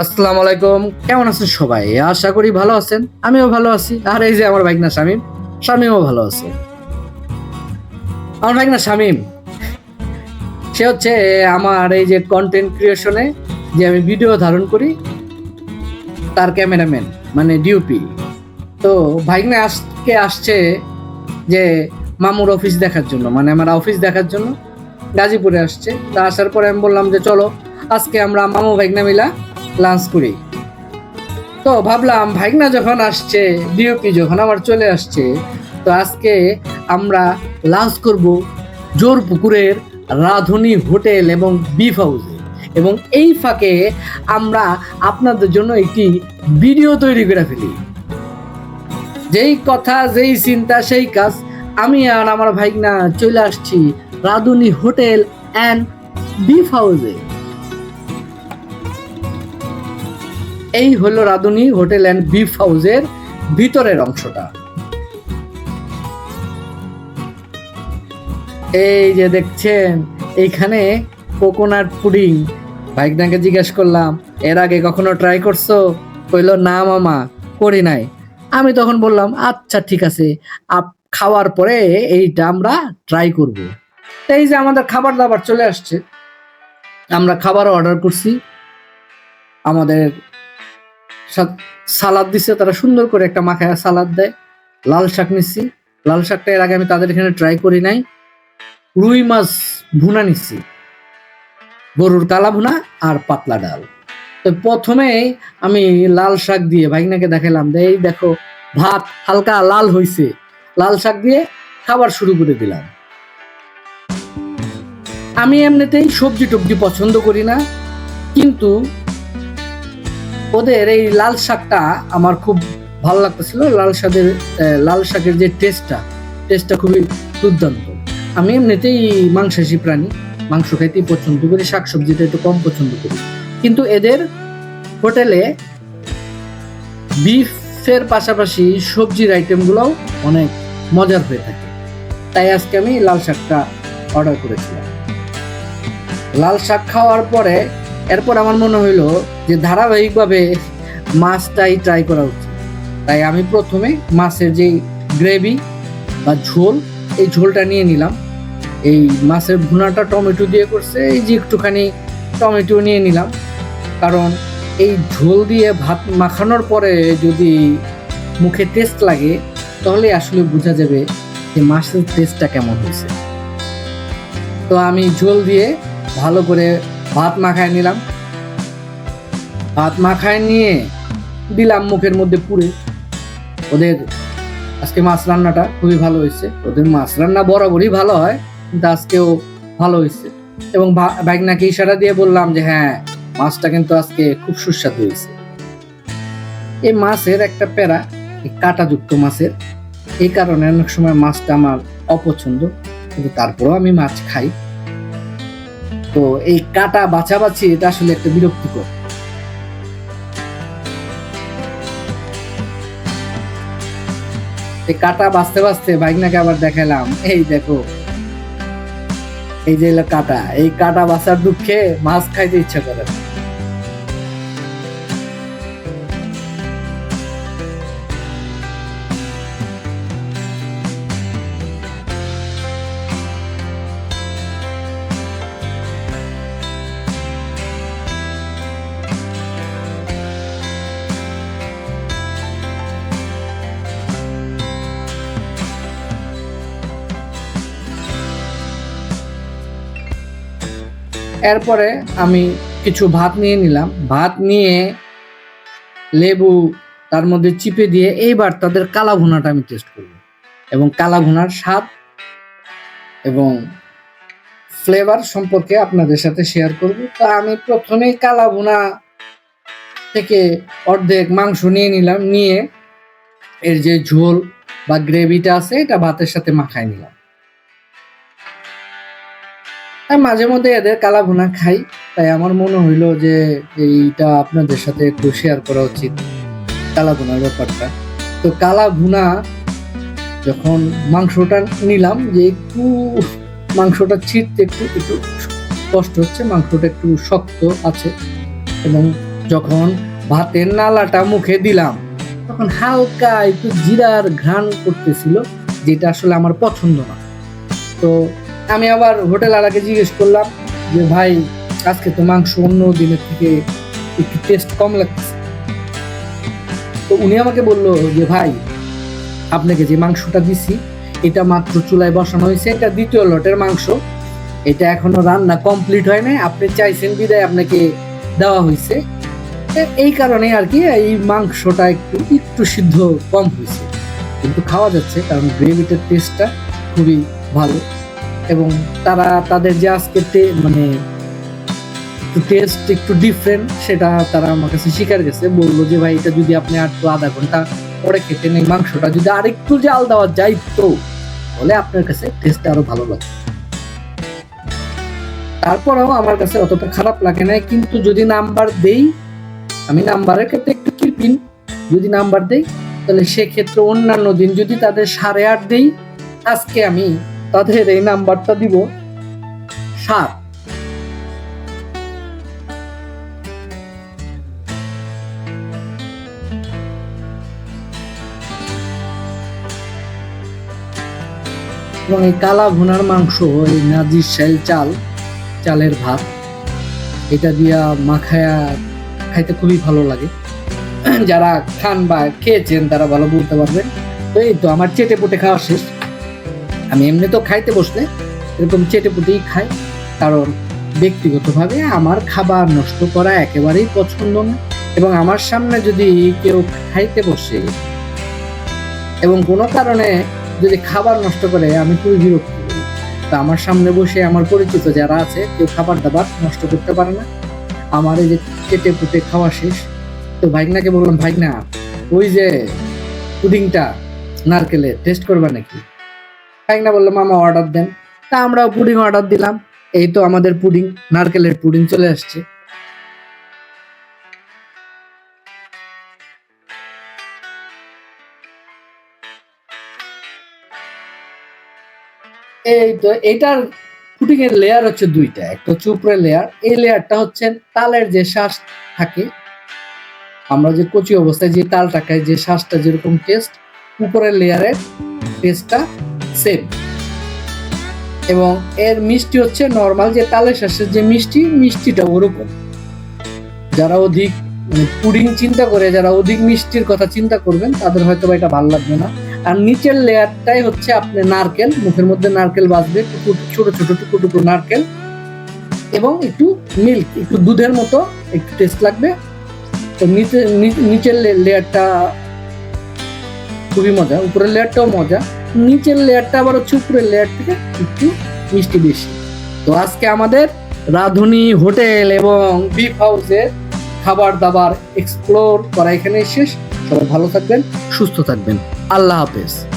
আসসালামু আলাইকুম। কেমন আছেন সবাই? আশা করি ভালো আছেন। আমিও ভালো আছি। আর এই যে আমার ভাইকনা শামিম, শামিমও ভালো আছে। আমার ভাইকনা শামিম, সে হচ্ছে আমার এই যে কন্টেন্ট ক্রিয়েশনে যে আমি ভিডিও ধারণ করি, তার ক্যামেরাম্যান মানে ডিউপি তো ভাইকনা আজকে আসছে যে মামুর অফিস দেখার জন্য মানে আমার অফিস দেখার জন্য গাজীপুরে আসছে। তা আসার পরে আমি বললাম যে চলো আজকে আমরা মামু ভাইগনা মিলা লাঞ্চ করি। তো ভাবলাম ভাইগনা যখন আসছে ডিওপি যখন আবার চলে আসছে, তো আজকে আমরা লাঞ্চ করব জোর পুকুরের রাধুনী হোটেল এবং বিফ হাউসে এবং এই ফাঁকে আমরা আপনাদের জন্য একটি ভিডিও তৈরি করে ফেলি। যেই কথা, যেই চিন্তা, সেই কাজ, আমি আর আমার ভাইগনা চলে আসছি রাধুনী হোটেল অ্যান্ড বিফ হাউসে এই হলো রাধুনী হোটেল অ্যান্ড বিফ হাউসের ভিতরের অংশটা। এই যে দেখছেন এইখানে কোকোনাট পুডিং। ভাইকনাকে জিজ্ঞেস করলাম, এর আগে কখনো ট্রাই করছ? কইলো, না মামা, করি নাই। আমি তখন বললাম আচ্ছা ঠিক আছে, আপ, খাওয়ার পরে এইটা আমরা ট্রাই করব। এই যে আমাদের খাবার দাবার চলে আসছে। আমরা খাবার অর্ডার করছি। আমাদের সালাদ দিছে, তারা সুন্দর করে একটা মাখায় সালাদ দেয়। লাল শাক নিচ্ছি। লাল শাকটা এর আগে আমি তাদের এখানে ট্রাই করি নাই। রুই মাছ ভুনা নিচ্ছি। গরুর কালা ভুনা আর পাতলা ডাল। তো প্রথমে আমি লাল শাক দিয়ে ভাইনাকে দেখালাম এই দেখো, ভাত হালকা লাল হইছে। লাল শাক দিয়ে খাবার শুরু করে দিলাম। আমি এমনিতেই সবজি টবজি পছন্দ করি না, কিন্তু ওদের এই লাল শাকটা আমার খুব ভালো লাগতেছিল। লাল শাকের লাল শাকের যে টেস্টটা টেস্টটা খুবই দুর্দান্ত। আমি এমনিতেই মাংসাশী প্রাণী, মাংস খাইতেই পছন্দ করি শাক সবজিটা একটু কম পছন্দ করি। কিন্তু এদের হোটেলে বিফের পাশাপাশি সবজির আইটেমগুলোও অনেক মজার হয়ে থাকে। তাই আজকে আমি লাল শাকটা অর্ডার করেছিলাম। লাল শাক খাওয়ার পরে এরপর আমার মনে হইল যে ধারাবাহিকভাবে মাছটাই ট্রাই করা উচিত। তাই আমি প্রথমে মাছের যে গ্রেভি বা ঝোল, এই ঝোলটা নিয়ে নিলাম। এই মাছের ভুনাটা টমেটো দিয়ে করছে, এই যে একটুখানি টমেটো নিয়ে নিলাম। কারণ এই ঝোল দিয়ে ভাত মাখানোর পরে যদি মুখে টেস্ট লাগে, তাহলে আসলে বোঝা যাবে যে মাছের টেস্টটা কেমন হয়েছে। তো আমি ঝোল দিয়ে ভালো করে ভাত মাখায় নিলাম। ভাত মাখায় নিয়ে দিলাম মুখের মধ্যে পুরে। ওদের আজকে মাছ রান্নাটা খুবই ভালো হয়েছে। ওদের মাছ রান্না বরাবরই ভালো হয়, কিন্তু আজকেও ভালো হয়েছে। এবং বাইকনাকে ইশারা দিয়ে বললাম যে হ্যাঁ মাছটা কিন্তু আজকে খুব সুস্বাদু হয়েছে। এই মাছের একটা প্যারা, এই কাঁটাযুক্ত মাছের, এই কারণে অনেক সময় মাছটা আমার অপছন্দ, কিন্তু তারপরেও আমি মাছ খাই। তো এই কাটা বাছাবাছি, এটা আসলে একটা বিরক্তিকর। এই কাটা বাঁচতে বাঁচতে বাইকনাকে আবার দেখালাম। এই দেখো। এই যে কাটা। এই কাটা বাঁচার দুঃখে মাছ খাইতে ইচ্ছা করে না। এরপরে আমি কিছু ভাত নিয়ে নিলাম। ভাত নিয়ে লেবু তার মধ্যে চিপে দিয়ে এইবার তাদের কালা ভুনাটা আমি টেস্ট করব। এবং কালা ভুনার স্বাদ এবং ফ্লেভার সম্পর্কে আপনাদের সাথে শেয়ার করব। তা আমি প্রথমেই কালা ভুনা থেকে অর্ধেক মাংস নিয়ে নিলাম। নিয়ে এর যে ঝোল বা গ্রেভিটা আছে, এটা ভাতের সাথে মাখায় নিলাম। আমি মাঝে মধ্যে এদের কালা ভুনা খাই, তাই আমার মনে হইল যে এইটা আপনাদের সাথে একটু শেয়ার করা উচিত কালা ভুনার ব্যাপারটা। তো কালা ভুনা যখন মাংসটা নিলাম, যে একটু মাংসটা ছিঁড়তে একটু একটু কষ্ট হচ্ছে, মাংসটা একটু শক্ত আছে, এবং যখন ভাতের নালাটা মুখে দিলাম, তখন হালকা একটু জিরার ঘ্রাণ করতেছিল, যেটা আসলে আমার পছন্দ না। তো আমি আবার হোটেল আলাকে জিজ্ঞেস করলাম যে, ভাই, আজকে তো মাংস অন্য দিনের থেকে একটু টেস্ট কম লাগছে তো উনি আমাকে বলল যে, ভাই, আপনাকে যে মাংসটা দিছি, এটা মাত্র চুলায় বসানো হয়েছে, এটা দ্বিতীয় লটের মাংস। এটা এখনও রান্না কমপ্লিট হয় নাই, আপনি চাইছেন বিদায় আপনাকে দেওয়া হয়েছে। এই কারণে আর কি এই মাংসটা একটু একটু সিদ্ধ কম হয়েছে। কিন্তু খাওয়া যাচ্ছে, কারণ গ্রেভিটার টেস্টটা খুবই ভালো। এবং তারা তাদের যে আজকে মানে টেস্ট একটু ডিফারেন্ট সেটা তারা আমার কাছে শিকার গেছে। বলল যে, ভাই, এটা যদি আপনি আর একটু আধা ঘণ্টা পরে খেতেন এই মাংসটা যদি আরেকটু জাল দেওয়া যাইতো, তাহলে আপনার কাছে টেস্টটা আরও ভালো লাগে তারপরেও আমার কাছে অতটা খারাপ লাগে না কিন্তু যদি নাম্বার দেই, আমি নাম্বারের ক্ষেত্রে একটু কৃপিন যদি নাম্বার দেই, তাহলে সেক্ষেত্রে অন্যান্য দিন যদি তাদের সাড়ে আট দেই, আজকে আমি তাদের এই নাম্বারটা দিব সাত। এবং এই কালা ভুনার মাংস এই নাজির শাইল চাল, চালের ভাত, এটা দিয়া মাখায়া খাইতে খুবই ভালো লাগে। যারা খান বা খেয়েছেন, তারা ভালো বলতে পারবেন। তো এই তো, আমার চেটে পুটে খাওয়া শেষ। আমি এমনি তো খাইতে বসলে এরকম চেটে পুটেই খাই, কারণ ব্যক্তিগতভাবে আমার খাবার নষ্ট করা একেবারেই পছন্দ না। এবং আমার সামনে যদি কেউ খাইতে বসে এবং কোনো কারণে যদি খাবার নষ্ট করে, আমি খুবই বিরক্ত। তা আমার সামনে বসে আমার পরিচিত যারা আছে, কেউ খাবার দাবার নষ্ট করতে পারে না। আমার এই যে কেটে কুটে খাওয়া শেষ, তো ভাইগনাকে বললাম ভাইগনা, ওই যে পুডিংটা নারকেলের টেস্ট করবা নাকি? ভাইগনা বলল মামা অর্ডার দেন। তা আমরাও পুডিং অর্ডার দিলাম। এই তো আমাদের পুডিং নারকেলের পুডিং চলে আসছে। এই তো, এটার পুডিং এর লেয়ার হচ্ছে দুইটা। একটা উপরের লেয়ার এই লেয়ারটা হচ্ছে তালের যে শ্বাস থাকে, আমরা যে কচি অবস্থায় যে তালটা খাই, যে শ্বাসটা যেরকম টেস্ট উপরের লেয়ারের টেস্টটা সেম। এবং এর মিষ্টি হচ্ছে নর্মাল যে তালের শ্বাসের যে মিষ্টি, মিষ্টিটা ওরকম। যারা অধিক পুডিং চিন্তা করে, যারা অধিক মিষ্টির কথা চিন্তা করবেন, তাদের হয়তো এটা ভালো লাগবে না। আর নিচের লেয়ারটাই হচ্ছে আপনি নারকেল, মুখের মধ্যে নারকেল বাজবে ছোট ছোট টুকু টুকু নারকেল। এবং একটু মিল্ক একটু দুধের মতো, একটু টেস্ট লাগবে। তো নিচে নিচের লেয়ারটা খুবই মজা, উপরের লেয়ারটাও মজা। নিচের লেয়ারটা আবার হচ্ছে লেয়ার থেকে একটু মিষ্টি বেশি। তো আজকে আমাদের রাধুনি হোটেল এবং বিফ হাউসের খাবার দাবার এক্সপ্লোর করা এখানে শেষ। সবাই ভালো থাকবেন, সুস্থ থাকবেন। আল্লাহ হাফেজ।